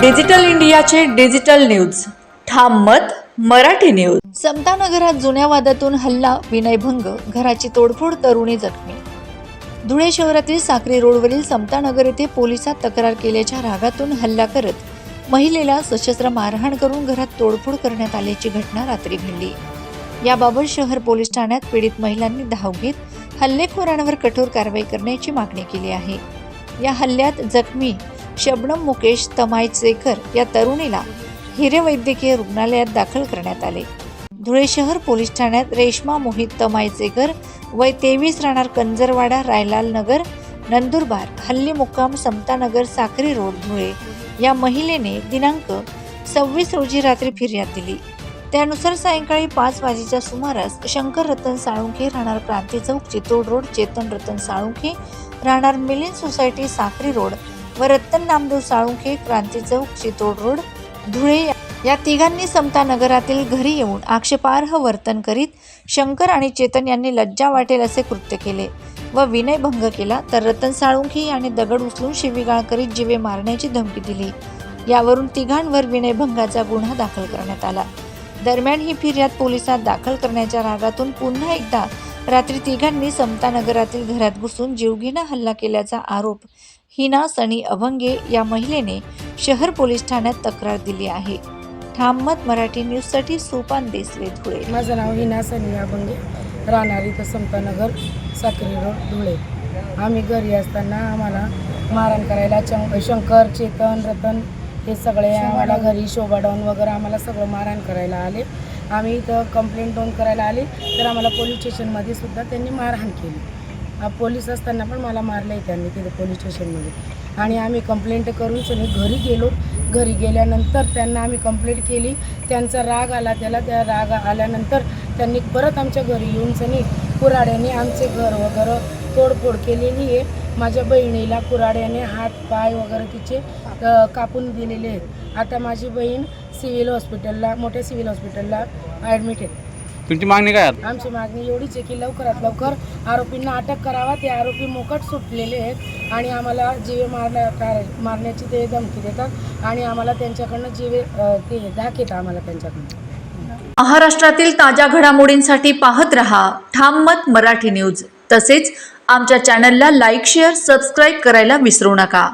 Digital इंडियाचे digital news. ठाम मत मराठी न्यूज. समतानगरात जुन्या वादातून हल्ला विनयभंग घराची तोडफोड तरुणी जखमी. धुळे शहरातील साक्री रोडवरील समतानगर येथे पोलिसात तक्रार केल्याच्या रागातून हल्ला करत महिलेला सशस्त्र मारहाण करून घरात तोडफोड करण्यात आल्याची घटना रात्री घडली. याबाबत शहर पोलीस ठाण्यात पीडित महिलांनी धाव घेत हल्लेखोरांवर कठोर कारवाई करण्याची मागणी केली आहे. या हल्ल्यात जखमी शबनम मुकेश तमायचेकर या तरुणीला हिरे वैद्यकीय रुग्णालयात दाखल करण्यात आले. धुळे शहर पोलीस ठाण्यात रेश्मा मोहित तमायचेकर वय तेवीस राहणार कंजरवाडा रायलाल नगर नंदुरबार हल्ली मुक्काम समतानगर साखरी रोड धुळे. या महिलेने दिनांक सव्वीस रोजी रात्री फिर्याद दिली. त्यानुसार सायंकाळी पाच वाजेच्या सुमारास शंकर रतन साळुंखे राहणार क्रांती चौक चितोड रोड चेतन रतन साळुंखे राहणार मिलिंद सोसायटी साखरी रोड व रत्तन नामदेव साळुंखे क्रांती चौक चितोड रोड धुळे या तिघांनी समता नगरातील घरी येऊन आक्षेपार्ह वर्तन करीत शंकर आणि चेतन यांनी लज्जा वाटेल असे कृत्य केले व विनयभंग केला. तर रतन साळुंखे याने दगड उचलून शिवीगाळ करीत जीवे मारण्याची धमकी दिली. यावरून तिघांवर विनयभंगाचा गुन्हा दाखल करण्यात आला. दरम्यान ही फिर्याद पोलिसात दाखल करण्याच्या रागातून पुन्हा एकदा रात्री तिघांनी समता नगरातील घरात घुसून जीवघेणा हल्ला केल्याचा आरोप हिना सनी अभंगे या महिलेने शहर पोलीस ठाण्यात तक्रार दिली आहे. ठाम मत मराठी न्यूजसाठी सोपान देसले धुळे. माझं नाव हिना सनिया बंगे राहणार इथं समतानगर साक्री रोड धुळे. आम्ही घरी असताना आम्हाला मारहाण करायला चं शंकर चेतन रतन हे सगळे आम्हाला घरी शोभा डाऊन वगैरे आम्हाला सगळं मारहाण करायला आले. आम्ही इथं कंप्लेंट नोंद करायला आले. तर आम्हाला पोलीस स्टेशनमध्ये सुद्धा त्यांनी मारहाण केली. पोलीस असताना पण मला मारलं आहे त्यांनी तिथे पोलीस स्टेशनमध्ये. आणि आम्ही कंप्लेंट करून सगळे घरी गेलो. घरी गेल्यानंतर त्यांना आम्ही कंप्लेंट केली. त्यांचा राग आला त्याला त्या राग आल्यानंतर त्यांनी परत आमच्या घरी येऊन सनी कुराड्याने आमचे घर वगैरे तोडफोड केलेली आहे. माझ्या बहिणीला कुराड्याने हात पाय वगैरे तिचे कापून दिलेले आहेत. आता माझी बहीण सिव्हिल हॉस्पिटलला मोठ्या सिव्हिल हॉस्पिटलला ॲडमिट आहे. तुमची मागणी काय आहे? आमची मागणी एवढीच आहे की लवकरात लवकर आरोपींना अटक करावा ते आरोपी मोकट सुटलेले आहेत आणि आम्हाला जीवे मारण्या मारण्याची ते धमकी देतात आणि आम्हाला त्यांच्याकडनं जीवे अ, ते दाखवतात आम्हाला त्यांच्याकडनं. महाराष्ट्रातील ताज्या घडामोडींसाठी पाहत रहा ठाम मत मराठी न्यूज. तसेच आमच्या चॅनलला लाईक शेअर सबस्क्राईब करायला विसरू नका.